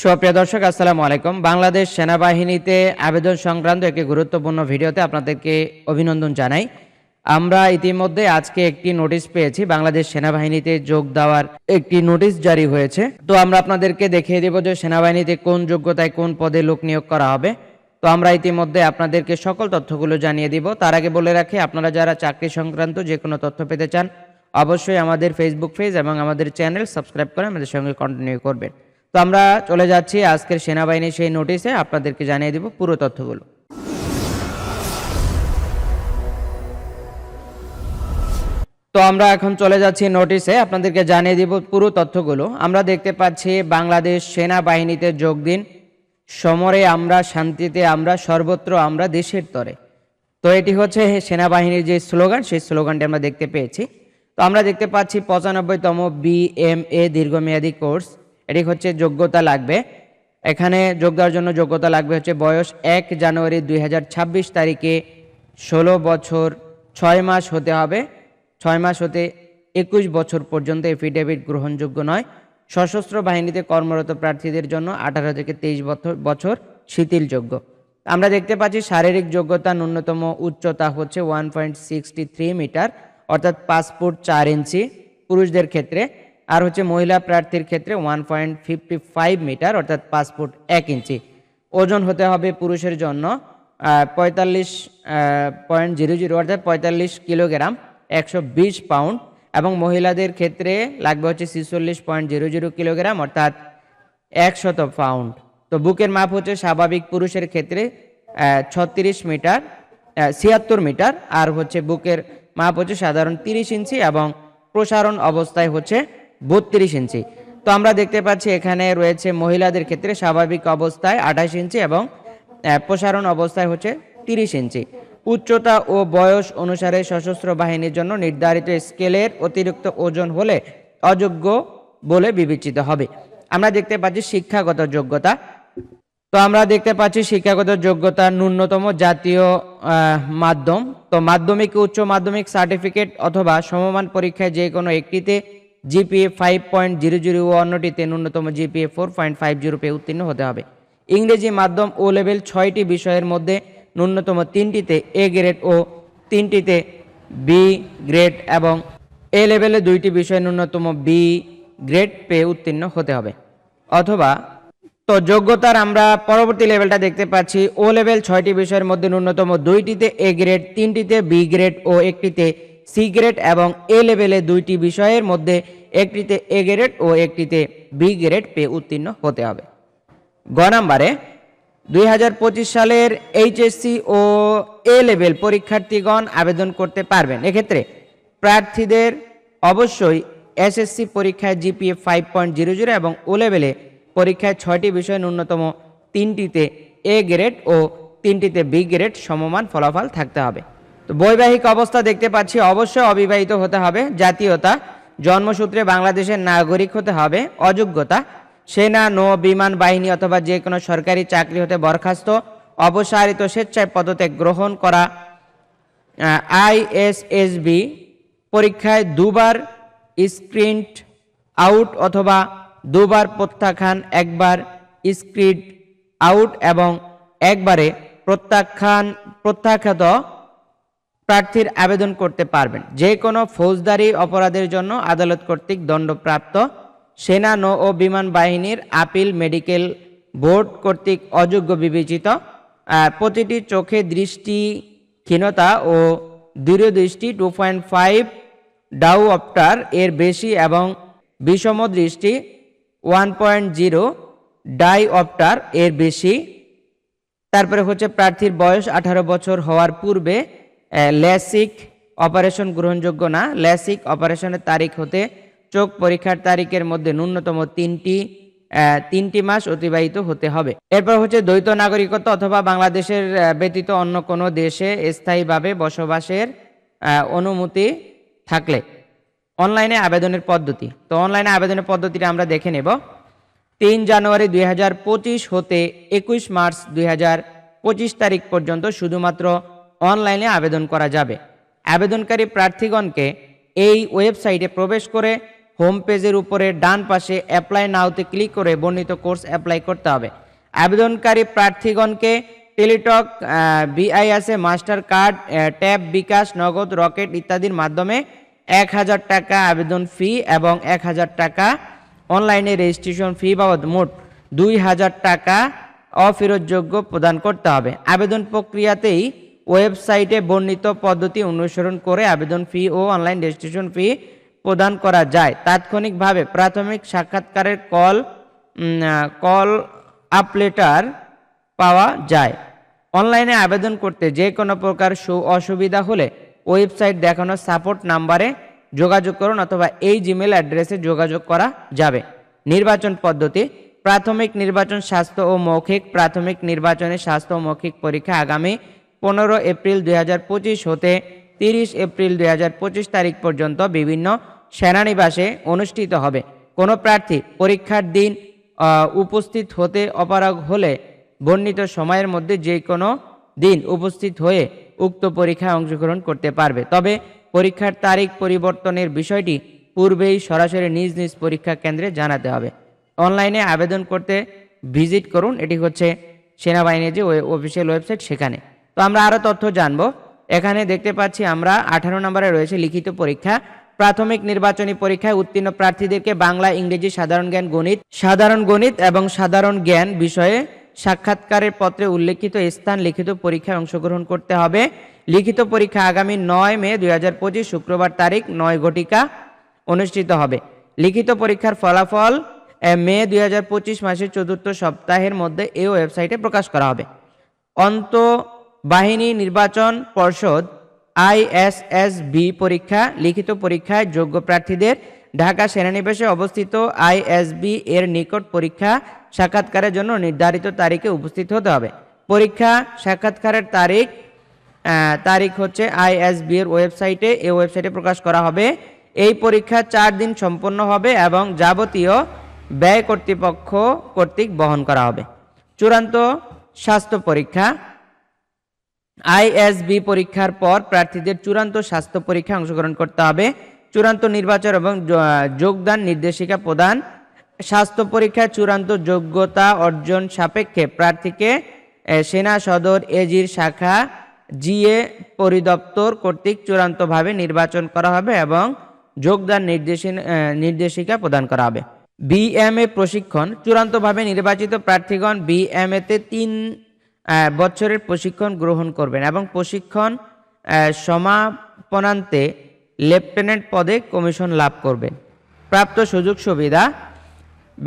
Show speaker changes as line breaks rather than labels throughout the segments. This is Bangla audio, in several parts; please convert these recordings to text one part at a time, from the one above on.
সুপ্রিয় দর্শক আসসালামু আলাইকুম বাংলাদেশ সেনাবাহিনীতে আবেদন সংক্রান্ত একটি গুরুত্বপূর্ণ ভিডিওতে আপনাদেরকে অভিনন্দন জানাই আমরা ইতিমধ্যে আজকে একটি নোটিশ পেয়েছি বাংলাদেশ সেনাবাহিনীতে যোগ দেওয়ার একটি নোটিশ জারি হয়েছে তো আমরা আপনাদেরকে দেখিয়ে দেব যে সেনাবাহিনীতে কোন যোগ্যতায় কোন পদে লোক নিয়োগ করা হবে তো আমরা ইতিমধ্যে আপনাদেরকে সকল তথ্যগুলো জানিয়ে দিব তার আগে বলে রাখি আপনারা যারা চাকরি সংক্রান্ত যে কোনো তথ্য পেতে চান অবশ্যই আমাদের ফেসবুক পেজ এবং আমাদের চ্যানেল সাবস্ক্রাইব করে আমাদের সঙ্গে কন্টিনিউ করবেন তো আমরা চলে যাচ্ছি আজকের সেনাবাহিনীর সেই নোটিশে আপনাদেরকে জানিয়ে দেব পুরো তথ্যগুলো তো আমরা এখন চলে যাচ্ছি নোটিশে আপনাদেরকে জানিয়ে দিব পুরো তথ্যগুলো আমরা দেখতে পাচ্ছি বাংলাদেশ সেনাবাহিনীতে যোগ দিন সমরে আমরা শান্তিতে আমরা সর্বত্র আমরা দেশের তরে তো এটি হচ্ছে সেনাবাহিনীর যে স্লোগান সেই স্লোগানটি আমরা দেখতে পেয়েছি তো আমরা দেখতে পাচ্ছি পঁচানব্বইতম বি এম এ দীর্ঘমেয়াদী কোর্স এটি হচ্ছে যোগ্যতা লাগবে এখানে যোগ দেওয়ার জন্য যোগ্যতা লাগবে হচ্ছে বয়স এক জানুয়ারি দুই তারিখে ষোলো বছর ছয় মাস হতে হবে ছয় মাস হতে একুশ বছর পর্যন্ত এফিডেভিট গ্রহণযোগ্য নয় সশস্ত্র বাহিনীতে কর্মরত প্রার্থীদের জন্য আঠারো থেকে তেইশ বছর শিথিলযোগ্য আমরা দেখতে পাচ্ছি শারীরিক যোগ্যতা ন্যূনতম উচ্চতা হচ্ছে one point sixty three metre অর্থাৎ পাসপোর্ট চার ইঞ্চি পুরুষদের ক্ষেত্রে আর হচ্ছে মহিলা প্রার্থীর ক্ষেত্রে one point fifty five metre অর্থাৎ পাঁচ ফুট এক ইঞ্চি ওজন হতে হবে পুরুষের জন্য পঁয়তাল্লিশ পয়েন্ট জিরো জিরো অর্থাৎ পঁয়তাল্লিশ কিলোগ্রাম একশো বিশ পাউন্ড এবং মহিলাদের ক্ষেত্রে লাগবে হচ্ছে ছিচল্লিশ পয়েন্ট জিরো জিরো কিলোগ্রাম অর্থাৎ একশত পাউন্ড তো বুকের মাপ হচ্ছে স্বাভাবিক পুরুষের ক্ষেত্রে ছত্রিশ মিটার ছিয়াত্তর মিটার আর হচ্ছে বুকের মাপ হচ্ছে সাধারণ তিরিশ ইঞ্চি এবং প্রসারণ অবস্থায় হচ্ছে বত্রিশ ইঞ্চি তো আমরা দেখতে পাচ্ছি এখানে রয়েছে মহিলাদের ক্ষেত্রে স্বাভাবিক অবস্থায় আঠাশ ইঞ্চি এবং প্রসারণ অবস্থায় হচ্ছে তিরিশ ইঞ্চি উচ্চতা ও বয়স অনুসারে সশস্ত্র বাহিনীর জন্য নির্ধারিত স্কেলের অতিরিক্ত ওজন হলে অযোগ্য বলে বিবেচিত হবে আমরা দেখতে পাচ্ছি শিক্ষাগত যোগ্যতা তো আমরা দেখতে পাচ্ছি শিক্ষাগত যোগ্যতা ন্যূনতম জাতীয় মাধ্যম তো মাধ্যমিক উচ্চ মাধ্যমিক সার্টিফিকেট অথবা সমমান পরীক্ষায় যে কোনো একটিতে GPA five point zero zero ও অন্যটিতে ন্যূনতম GPA four point five zero পে উত্তীর্ণ হতে হবে ইংরেজি মাধ্যম ও লেভেল ছয়টি বিষয়ের মধ্যে ন্যূনতম তিনটিতে এ গ্রেড ও তিনটিতে বি গ্রেড এবং এ লেভেলে দুইটি বিষয়ে ন্যূনতম বি গ্রেড পেয়ে উত্তীর্ণ হতে হবে অথবা তো যোগ্যতার আমরা পরবর্তী লেভেলটা দেখতে পাচ্ছি ও লেভেল ছয়টি বিষয়ের মধ্যে ন্যূনতম দুইটিতে এ গ্রেড তিনটিতে বি গ্রেড ও একটিতে সি গ্রেড এবং এ লেভেলে দুইটি বিষয়ের মধ্যে একটিতে এ গ্রেড ও একটিতে বি গ্রেড পেয়ে উত্তীর্ণ হতে হবে গ নাম্বারে দুই সালের এইচএসসি ও এ লেভেল পরীক্ষার্থীগণ আবেদন করতে পারবেন এক্ষেত্রে প্রার্থীদের অবশ্যই এসএসসি পরীক্ষায় GPA five point zero zero এবং ও লেভেলে পরীক্ষায় ছয়টি বিষয় ন্যূনতম তিনটিতে এ গ্রেড ও তিনটিতে বি গ্রেড সমমান ফলাফল থাকতে হবে তো বৈবাহিক অবস্থা দেখতে পাচ্ছি অবশ্যই অবিবাহিত হতে হবে জাতীয়তা জন্মসূত্রে বাংলাদেশের নাগরিক হতে হবে অযোগ্যতা সেনা নৌ বিমান বাহিনী অথবা যে কোনো সরকারি চাকরি হতে বরখাস্ত অপসারিত স্বেচ্ছায় পদত্যাগ গ্রহণ করা আইএসএসবি পরীক্ষায় দুবার স্ক্রিন্ট আউট অথবা দুবার প্রত্যাখ্যান একবার স্ক্রিড আউট এবং একবারে প্রত্যাখ্যান প্রত্যাখ্যাত প্রার্থীর আবেদন করতে পারবেন যে কোনো ফৌজদারি অপরাধের জন্য আদালত কর্তৃক দণ্ডপ্রাপ্ত সেনা নৌ ও বিমান বাহিনীর আপিল মেডিকেল বোর্ড কর্তৃক অযোগ্য বিবেচিত প্রতিটি চোখে দৃষ্টিহীনতা ও দৃঢ়দৃষ্টি two point five dioptre এর বেশি এবং বিষম দৃষ্টি one point zero dioptre এর বেশি তারপরে হচ্ছে প্রার্থীর বয়স আঠারো বছর হওয়ার পূর্বে ল্যাসিক অপারেশন গ্রহণযোগ্য না ল্যাসিক অপারেশনের তারিখ হতে চোখ পরীক্ষার তারিখের মধ্যে ন্যূনতম তিনটি তিনটি মাস অতিবাহিত হতে হবে এরপর হচ্ছে দ্বৈত নাগরিকত্ব অথবা বাংলাদেশের ব্যতীত অন্য কোনো দেশে স্থায়ীভাবে বসবাসের অনুমতি থাকলে অনলাইনে আবেদনের পদ্ধতি তো অনলাইনে আবেদনের পদ্ধতিটা আমরা দেখে নেব তিন জানুয়ারি দুই হতে একুশ মার্চ দুই তারিখ পর্যন্ত শুধুমাত্র অনলাইনে আবেদন করা যাবে আবেদনকারী প্রার্থীগণকে এই ওয়েবসাইটে প্রবেশ করে হোম পেজের উপরে ডান পাশে অ্যাপ্লাই নাওতে ক্লিক করে বর্ণিত কোর্স অ্যাপ্লাই করতে হবে আবেদনকারী প্রার্থীগণকে Teletalk VISA Mastercard tab bKash Nagad Rocket ইত্যাদির মাধ্যমে এক হাজার টাকা আবেদন ফি এবং এক হাজার টাকা অনলাইনে রেজিস্ট্রেশন ফি বাবদ মোট দুই হাজার টাকা অফেরতযোগ্য প্রদান করতে হবে আবেদন প্রক্রিয়াতেই ওয়েবসাইটে বর্ণিত পদ্ধতি অনুসরণ করে আবেদন ফি ও অনলাইন রেজিস্ট্রেশন ফি প্রদান করা যায় তাৎক্ষণিকভাবে প্রাথমিক সাক্ষাৎকারের কল কল আপলেটার পাওয়া যায় অনলাইনে আবেদন করতে যে কোনো প্রকার সু অসুবিধা হলে ওয়েবসাইট দেখানো সাপোর্ট নাম্বারে যোগাযোগ করুন অথবা এই জিমেল অ্যাড্রেসে যোগাযোগ করা যাবে নির্বাচন পদ্ধতি প্রাথমিক নির্বাচন স্বাস্থ্য ও মৌখিক প্রাথমিক নির্বাচনে স্বাস্থ্য ও মৌখিক পরীক্ষা আগামী পনেরো এপ্রিল দুই হতে তিরিশ এপ্রিল দুই তারিখ পর্যন্ত বিভিন্ন সেনানিবাসে অনুষ্ঠিত হবে কোনো প্রার্থী পরীক্ষার দিন উপস্থিত হতে অপারগ হলে বর্ণিত সময়ের মধ্যে যে কোনো দিন উপস্থিত হয়ে উক্ত পরীক্ষায় অংশগ্রহণ করতে পারবে তবে পরীক্ষার তারিখ পরিবর্তনের বিষয়টি পূর্বেই সরাসরি নিজ নিজ পরীক্ষা কেন্দ্রে জানাতে হবে অনলাইনে আবেদন করতে ভিজিট করুন এটি হচ্ছে সেনাবাহিনীর যে অফিসিয়াল ওয়েবসাইট সেখানে তো আমরা আরও তথ্য জানব এখানে দেখতে পাচ্ছি আমরা আঠারো নম্বরে রয়েছে লিখিত পরীক্ষা প্রাথমিক নির্বাচনী পরীক্ষায় উত্তীর্ণ প্রার্থীদেরকে বাংলা ইংরেজি সাধারণ জ্ঞান গণিত সাধারণ গণিত এবং সাধারণ জ্ঞান বিষয়ে সাক্ষাৎকারের পত্রে উল্লেখিত স্থান লিখিত পরীক্ষায় অংশগ্রহণ করতে হবে লিখিত পরীক্ষা আগামী নয় মে দুই শুক্রবার তারিখ নয় ঘটিকা অনুষ্ঠিত হবে লিখিত পরীক্ষার ফলাফল মে দুই মাসের চতুর্থ সপ্তাহের মধ্যে এই ওয়েবসাইটে প্রকাশ করা হবে অন্ত বাহিনী নির্বাচন পর্ষদ আইএসএসবি পরীক্ষা লিখিত পরীক্ষায় যোগ্য প্রার্থীদের ঢাকা সেনানিবাসে অবস্থিত আইএসবি এর নিকট পরীক্ষা সাক্ষাৎকারের জন্য নির্ধারিত তারিখে উপস্থিত হতে হবে পরীক্ষা সাক্ষাৎকারের তারিখ তারিখ হচ্ছে আইএসবি এর ওয়েবসাইটে এই ওয়েবসাইটে প্রকাশ করা হবে এই পরীক্ষা চার দিন সম্পন্ন হবে এবং যাবতীয় ব্যয় কর্তৃপক্ষ কর্তৃক বহন করা হবে চূড়ান্ত স্বাস্থ্য পরীক্ষা আইএসবি পরীক্ষার পর প্রার্থীদের চূড়ান্ত স্বাস্থ্য পরীক্ষায় অংশগ্রহণ করতে হবে চূড়ান্ত নির্বাচন এবং যোগদান নির্দেশিকা প্রদান স্বাস্থ্য পরীক্ষার চূড়ান্ত যোগ্যতা অর্জন সাপেক্ষে প্রার্থীকে সেনা সদর এজির শাখা জিএ পরিদপ্তর কর্তৃক চূড়ান্তভাবে নির্বাচন করা হবে এবং যোগদান নির্দেশিকা প্রদান করা হবে বিএমএ প্রশিক্ষণ চূড়ান্তভাবে নির্বাচিত প্রার্থীগণ বিএমএতে তিন বছরের প্রশিক্ষণ গ্রহণ করবেন এবং প্রশিক্ষণ সমাপনান্তে লেফটেন্যান্ট পদে কমিশন লাভ করবেন প্রাপ্ত সুযোগ সুবিধা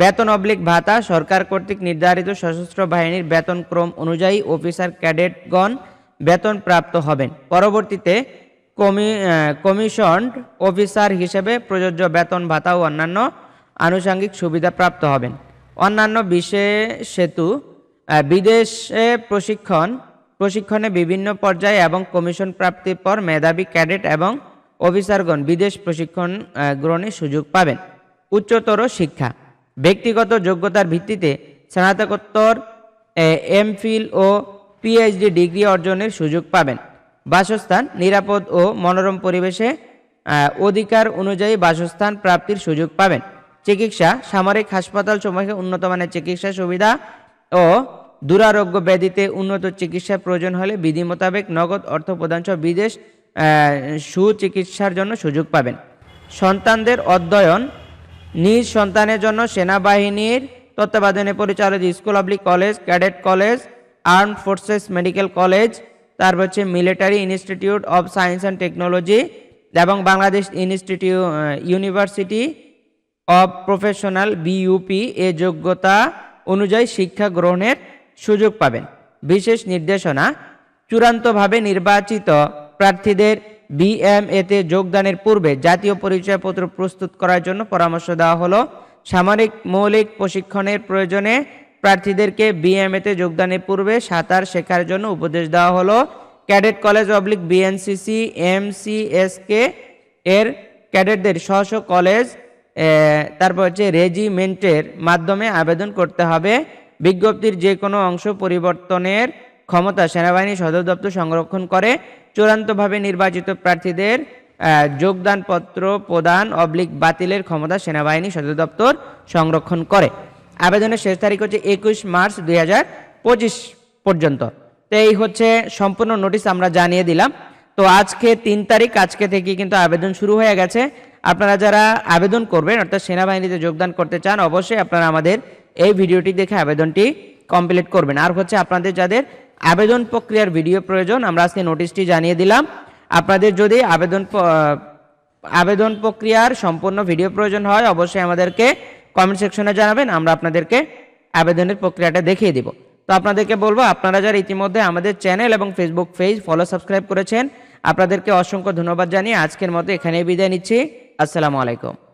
বেতন অবলিক ভাতা সরকার কর্তৃক নির্ধারিত সশস্ত্র বাহিনীর বেতনক্রম অনুযায়ী অফিসার ক্যাডেটগণ বেতন প্রাপ্ত হবেন পরবর্তীতে কমি কমিশন অফিসার হিসেবে প্রযোজ্য বেতন ভাতা ও অন্যান্য আনুষঙ্গিক সুবিধা প্রাপ্ত হবেন অন্যান্য বিশেষ সেতু বিদেশে প্রশিক্ষণ প্রশিক্ষণে বিভিন্ন পর্যায়ে এবং কমিশন প্রাপ্তির পর মেধাবী ক্যাডেট এবং অফিসারগণ বিদেশ প্রশিক্ষণ গ্রহণের সুযোগ পাবেন উচ্চতর শিক্ষা ব্যক্তিগত যোগ্যতার ভিত্তিতে স্নাতকোত্তর এমফিল ও পিএইচডি ডিগ্রি অর্জনের সুযোগ পাবেন বাসস্থান নিরাপদ ও মনোরম পরিবেশে অধিকার অনুযায়ী বাসস্থান প্রাপ্তির সুযোগ পাবেন চিকিৎসা সামরিক হাসপাতাল সমূহে উন্নতমানের চিকিৎসা সুবিধা ও দুরারোগ্য ব্যাধিতে উন্নত চিকিৎসার প্রয়োজন হলে বিধি মোতাবেক নগদ অর্থ প্রদানসহ বিদেশ সুচিকিৎসার জন্য সুযোগ পাবেন সন্তানদের অধ্যয়ন নিজ সন্তানের জন্য সেনাবাহিনীর তত্ত্বাবধানে পরিচালিত school public college cadet college arm forces medical college তারপর হচ্ছে military institute of science and technology এবং Bangladesh institute university of professional BUP এ যোগ্যতা অনুযায়ী শিক্ষা গ্রহণের সুযোগ পাবেন বিশেষ নির্দেশনা চূড়ান্তভাবে নির্বাচিত প্রার্থীদের বিএমএতে যোগদানের পূর্বে জাতীয় পরিচয়পত্র প্রস্তুত করার জন্য পরামর্শ দেওয়া হলো সামরিক মৌলিক প্রশিক্ষণের প্রয়োজনে প্রার্থীদেরকে বিএমএতে যোগদানের পূর্বে সাঁতার শেখার জন্য উপদেশ দেওয়া হলো ক্যাডেট কলেজ অবলিক বিএনসিসি এমসিএসকে এর ক্যাডেটদের স্ব কলেজ তারপর হচ্ছে রেজিমেন্টের মাধ্যমে আবেদন করতে হবে বিজ্ঞপ্তির যে কোনো অংশ পরিবর্তনের ক্ষমতা সেনাবাহিনী সদর দপ্তর সংরক্ষণ করে চূড়ান্তভাবে নির্বাচিত প্রার্থীদের যোগদানপত্র প্রদান অবলিক বাতিলের ক্ষমতা সেনাবাহিনী সদর দপ্তর সংরক্ষণ করে আবেদনের শেষ তারিখ হচ্ছে একুশ মার্চ দুই পর্যন্ত তো এই হচ্ছে সম্পূর্ণ নোটিশ আমরা জানিয়ে দিলাম তো আজকে তিন তারিখ আজকে থেকে কিন্তু আবেদন শুরু হয়ে গেছে আপনারা যারা আবেদন করবেন অর্থাৎ সেনাবাহিনীতে যোগদান করতে চান অবশ্যই আপনারা আমাদের এই ভিডিওটি দেখে আবেদনটি কমপ্লিট করবেন আর হচ্ছে আপনাদের যাদের আবেদন প্রক্রিয়ার ভিডিও প্রয়োজন আমরা আজকে নোটিশটি জানিয়ে দিলাম আপনাদের যদি আবেদন আবেদন প্রক্রিয়ার সম্পূর্ণ ভিডিও প্রয়োজন হয় অবশ্যই আমাদেরকে কমেন্ট সেকশনে জানাবেন আমরা আপনাদেরকে আবেদনের প্রক্রিয়াটা দেখিয়ে দিব তো আপনাদেরকে বলবো আপনারা যারা ইতিমধ্যে আমাদের চ্যানেল এবং ফেসবুক পেজ ফলো সাবস্ক্রাইব করেছেন আপনাদেরকে অসংখ্য ধন্যবাদ জানিয়ে আজকের মতো এখানেই বিদায় নিচ্ছি আসসালামু আলাইকুম